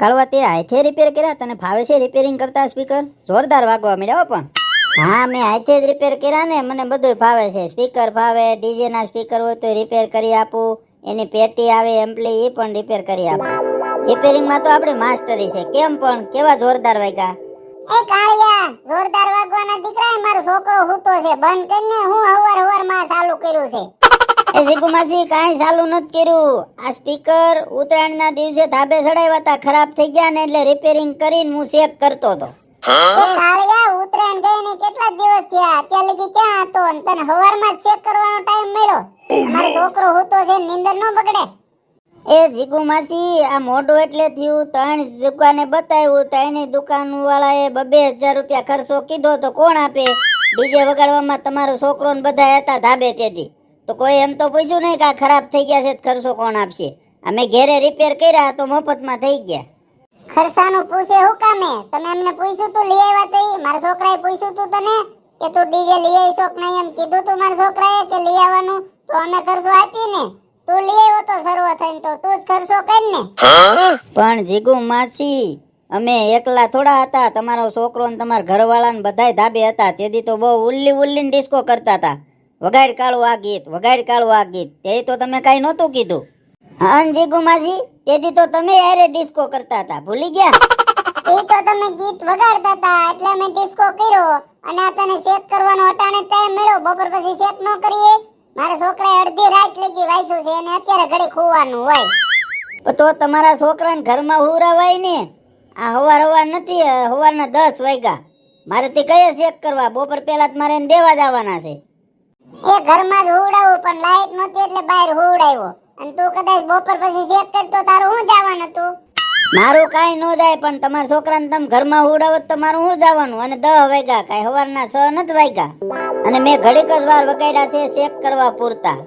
કાળવા તે હાથે રિપેર કર્યા તને ફાવે છે રિપેરિંગ કરતા સ્પીકર જોરદાર વાગવા મળ્યા પણ. હા, મેં હાથે જ રિપેર કર્યા ને, મને બધું ફાવે છે. સ્પીકર ફાવે ડીજે ના સ્પીકર હોય તો રિપેર કરી આપું. એની પેટી આવે એમ્પલી એ પણ રિપેર કરી આપું. રિપેરિંગમાં તો આપણે માસ્ટરી છે. કેમ પણ? કેવા જોરદાર વાગ્યા? એ કાળિયા, જોરદાર વાગવાના દીકરા મારો છોકરો હૂતો છે. બંધ કરીને હું હવાર હવારમાં ચાલુ કર્યું છે. એ જીગુમાસી કાંઈ ચાલુ નથી કર્યું. આ સ્પીકર ઉત્તરાયણના દિવસે ધાબે ચડાવ્યા હતા ખરાબ થઈ ગયા ને એટલે રિપેરિંગ કરીને હું ચેક કરતો હતો. એ કાળિયા ઉતરાયણ ગઈ ને કેટલા દિવસ થયા? અત્યાર લગી ક્યાં હતો? અને તને હવારમાં જ ચેક કરવાનો ટાઈમ મળ્યો? મારો છોકરો હૂતો છે નીંદર ન બગડે. એ જીગુમાસી આ મોઢું એટલે થયું ત્રણ દુકાને બતાવ્યું. ત્રણેય દુકાન વાળાએ બબે હજાર રૂપિયા ખર્ચો કીધો તો કોણ આપે? ડીજે વગાડવામાં તમારો છોકરો ને બધા હતા ધાબે તેથી. તો કોઈ એમ તો પૂછ્યું નહીં કે આ ખરાબ થઈ ગયા છે ખર્ચો કોણ આપશે? અમે ઘેરે રિપેર કર્યા તો મફતમાં થઈ ગયા. ખર્ચાનું પૂછે હું કામે? તમે એમને પૂછ્યું તું લઈ આવ્યા તઈ? મારા છોકરાએ પૂછ્યું તું તને કે તું ડીજે લઈ આવી શોક નહીં? એમ કીધું તું મારા છોકરાએ કે લઈ આવવાનું. તો અમે ખર્ચો આપી ને. તું લઈ આવ્યો તો સર્વ થઈને તો તું જ ખર્ચો કર ને. પણ જીગુ માસી અમે એકલા થોડા હતા. તમારો છોકરો ને તમારા ઘરવાળા ને બધાય ધાબે હતા. તેથી તો બહુ ઉલ્લી ઉલ્લી ડિસ્કો કરતા હતા. વગાડ કાળું આ ગીત વગાડ કાળું આ ગીત. તે તો તમે કાંઈ નહોતું કીધું. હા ગુમાજી તેથી તો તમે યારે ડિસ્કો કરતા હતા ભૂલી ગયા? એ તો તમે ગીત વગાડતા હતા એટલે મેં ડિસ્કો કર્યો. અને આ તને ચેક કરવાનો અટાણે ટાઈમ મળ્યો બપોર પછી શેક ન કરીએ. મારા છોકરાએ અડધી રાત લગી વાંચ્યું છે અને અત્યારે ઘડી ખોવાનું હોય. તો તમારા છોકરાને ઘરમાં હુરાવાય ને. આ હવાર હવાર નથી હવારના દસ વાગ્યા. મારે તે કયા ચેક કરવા? બપોર પહેલા જ મારે એને દેવા જવાના છે. એ ઘરમાં જ હુવડાવું પણ લાઈટ નહોતી એટલે બહાર હુવડાવ્યો. અને તું કદાચ બપોર પછી ચેક કરતો તારું હું જવાનું હતું? મારું કાંઈ ન જાય પણ તમારા છોકરાને તમે ઘરમાં હુડાવો તો મારું શું જવાનું? અને દહ વાગ્યા કાંઈ સવારના છ નથી વાગ્યા? અને મેં ઘડીક જ વાર વગાડ્યા છે ચેક કરવા પૂરતા.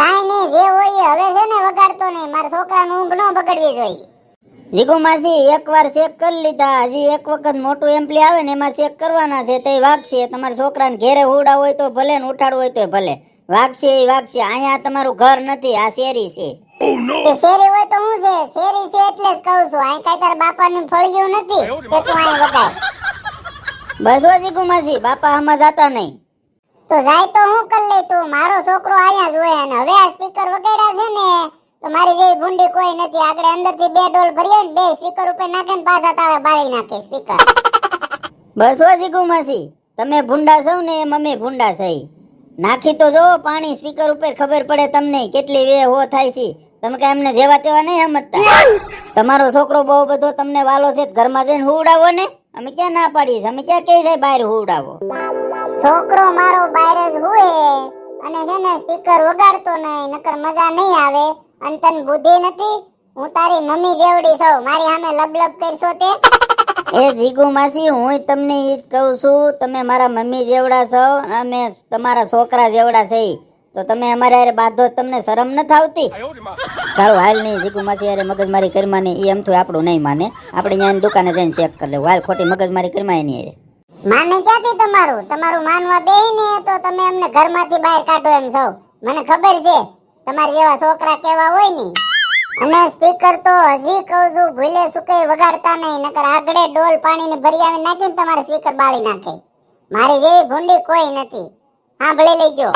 કાંઈ નહીં જે હોય હવે છે ને વગાડતો નહીં. મારા છોકરાનું ઊંઘ ન બગડવી જોઈએ. જીગુ માસી એકવાર ચેક કરી લીધા. હજી એક વખત મોટું એમ્પલી આવે ને એમાં ચેક કરવાના છે તે વાગશે. તમારા છોકરાને ઘેરે હુડા હોય તો ભલે ને ઉઠાડવું હોય તો ભલે. વાગશે એ વાગશે. અહીંયા તમારું ઘર નથી આ શેરી છે. શેરી હોય તો હું છે? શેરી છે એટલે જ કહું છું. અહીં કાંઈ તારા બાપાની ફળિયું નથી? કે તું અહીં વગાડ બસ હો જીગુ માસી બાપા આમાં જાતા નહીં. તો જાય તો હું કરી લે તું. મારો છોકરો અહીંયા જ હોય અને હવે આ સ્પીકર વગેરે છે ને તો મારી જેવી ભૂંડી કોઈ નથી. આગળ અંદરથી બે ડોલ ભરીએ ને બે સ્પીકર ઉપર નાખે ને પાછા તાળે બાળી નાખે સ્પીકર. બસ ઓ જીગુ માસી. તમે ભૂંડા છો ને મમ્મી ભૂંડા છે. નાખી તો જો પાણી સ્પીકર ઉપર ખબર પડે તમને કેટલી વે હો થાય છે. તમે કઈ એમને જેવા તેવા નહીં સમજતા. તમારો છોકરો બહુ બધો તમને વાલો છે ઘરમાં જઈને હુવડાવો ને? અમે ક્યાં ના પાડીએ અમે ક્યાં કહી જાય બહાર હુવડાવો છોકરો મારો બહાર જ હોય અને છે ને સ્પીકર વગાડતો નહીં નકર મજા નહીં આવે. અને તને બુદ્ધિ નથી? હું તારી મમ્મી જેવડી છું. મારી સામે લબલબ કરશો તે? એ જીગુ માસી હું તમને એ જ કહું છું. તમે મારા મમ્મી જેવડા છો અમે તમારા છોકરા જેવડા છે તો તમે અમારે હારે બાંધો તમને શરમ નથી આવતી? તારું હાલ નહીં. જીગુ માસી અરે મગજમારી કરીમાં નહીં એ એમ તો આપણું નહીં માને. આપણે અહીંયા દુકાને જઈને ચેક કરી લેવું. હાલ ખોટી મગજમારી કરીમાં એની હારે. માને ક્યાંથી તમારું? તમારું માનવા દે નહીં તો તમે એમને ઘરમાંથી બહાર કાઢો એમ છો. મને ખબર છે. તમારા જેવા છોકરા કેવા હોય ને અને સ્પીકર તો હજી કહું છું ભૂલે સુકે વગાડતા નહીં નકર આગળે ડોલ પાણીની ભરી આવી નાખીને તમારે સ્પીકર બાળી નાખે. મારી જેવી ભૂંડી કોઈ નથી. સાંભળી લેજો.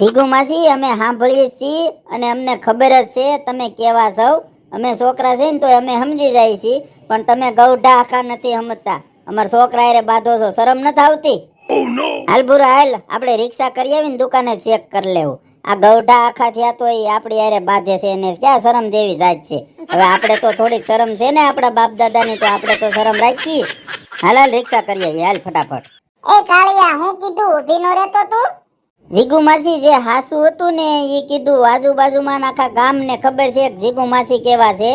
જીગુ માસી અમે સાંભળીએ છીએ અને અમને ખબર જ છે તમે કેવા છો. અમે છોકરા છે ને તો અમે સમજી જાય છીએ પણ તમે ગૌઢા આખા નથી સમજતા. અમારા છોકરા હારે બાંધો છો શરમ નથી આવતી? હાલ બુરા હાલ આપણે રિક્ષા કરી આવીને દુકાને ચેક કરી લેવું. આ ગૌઢા આખા થયા તો એ આપણી હારે બાંધે છે એને ક્યાં શરમ જેવી જાત છે? હવે આપણે તો થોડીક શરમ છે ને આપણા બાપ દાદાની તો આપણે તો શરમ રાખી હાલ હાલ રિક્ષા કરીએ હાલ ફટાફટ. એ કાળિયા હું કીધું ઊભી નો રહેતો તું? જીગુ માસી જે હાસુ હતું ને એ કીધું આજુબાજુમાં આખા ગામને ખબર છે જીગુ માસી કેવા છે?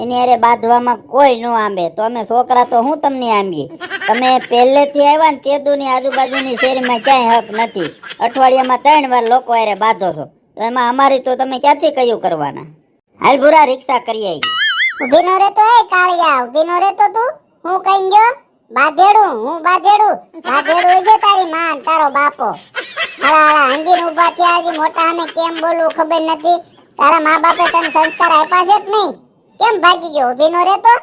એની હારે બાંધવામાં કોઈ ન આંબે. તો અમે છોકરા તો હું તમને આંબીએ? તમે પહેલેથી આવ્યા ને તેદુની આજુબાજુની શેરીમાં ક્યાંય હક નથી. અઠવાડિયામાં ત્રણ વાર લોકો હારે બાંધો છો. તો એમાં અમારી તો તમે ક્યાંથી કયું કરવાના? હાલ ભૂરા રિક્ષા કરી આવી ઊભી નો રહેતો એ કાળિયા, ઊભી નો રહેતો તું. હું કઈ ગયો? બાધેડું, હું બાધેડું. બાધેડું છે તારી માં તારો બાપો. હાલા હાલા, હંગીન ઊભા થયા હજી મોટા અમે કેમ બોલવું ખબર નથી. તારા મા બાપે તને સંસ્કાર આપ્યા છે કે નહીં? કેમ ભાગી ગયો? ઊભી નો રહેતો?